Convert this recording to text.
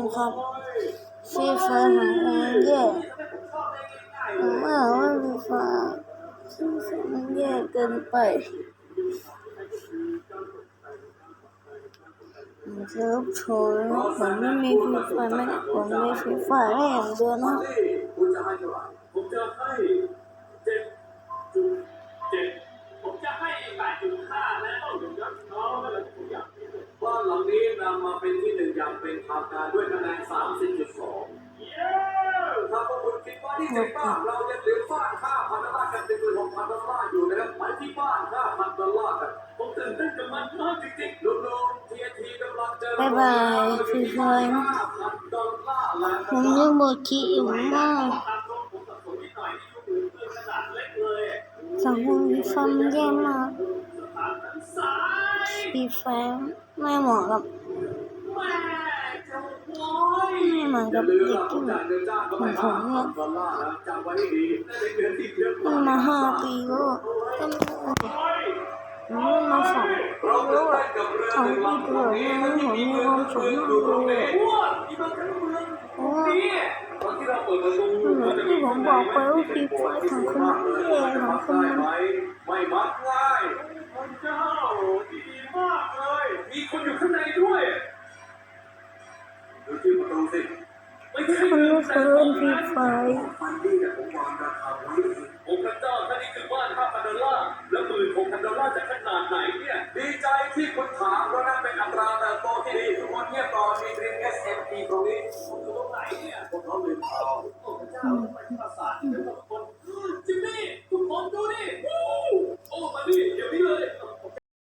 กันครับฟรีไฟร์ของเองแย่ผมว่าว่าฟรีไฟร์ฟรีไฟร์ นหลังนี้นำมาเป็นที่หนึ่งอย่างเป็นทางการด้วยคะแนนสามสิบจุดสองถ้าพวกคุณคิดว่าที่เจ็ดบ้านเรายังเหลือบ้านห้าพันดอลลาร์กันเป็นหมื่นหกพันดอลลาร์อยู่นะครับไปที่บ้านห้าพันดอลลาร์กันผมตื่นเต้นกับมันมากจริงๆลุงๆทีเอทีกำลังเจอบ๊ายบายฟรีไฟร์นะห้าพันดอลลาร์แล้วผมยังบอกคิดอยู่ว่าสังคมฟรีไฟร์มันแย่มาก ฟรีฟร์ไม่เหมาะกับไม่เหมาะกับเด็กที่เหมือนผมเนี่ยมันมาห้าปีแล้วก็ไม่รู้ดิผมเล่นมาสองปีแล้วสองปีตลอดมาแล้วผมมีความสุขมากเลยอะเพราะว่าเหมือนที่ผมบอกไปว่าฟีฟร์สังคมมันแย่สังคมมัน มีคนอยู่ข้างในด้วยดูที่ประตูสิไม่ใช่คนที่ผ่านไปที่ผมวางราคาไว้ผมพระเจ้าท่านนี่คือบ้านห้าพันดอลลาร์แล้วหมื่นหกพันดอลลาร์จะขนาดไหนเนี่ย ดีใจที่คุณถามเพราะนั่นเป็นอัตราเติบโตที่ดีทุกคนเงียบอนมีเตรียม S M P ตรงนี้ผมอยู่ตรงไหนเนี่ยผมน้อลืมเขาพระเจ้าไปที่ปราสาท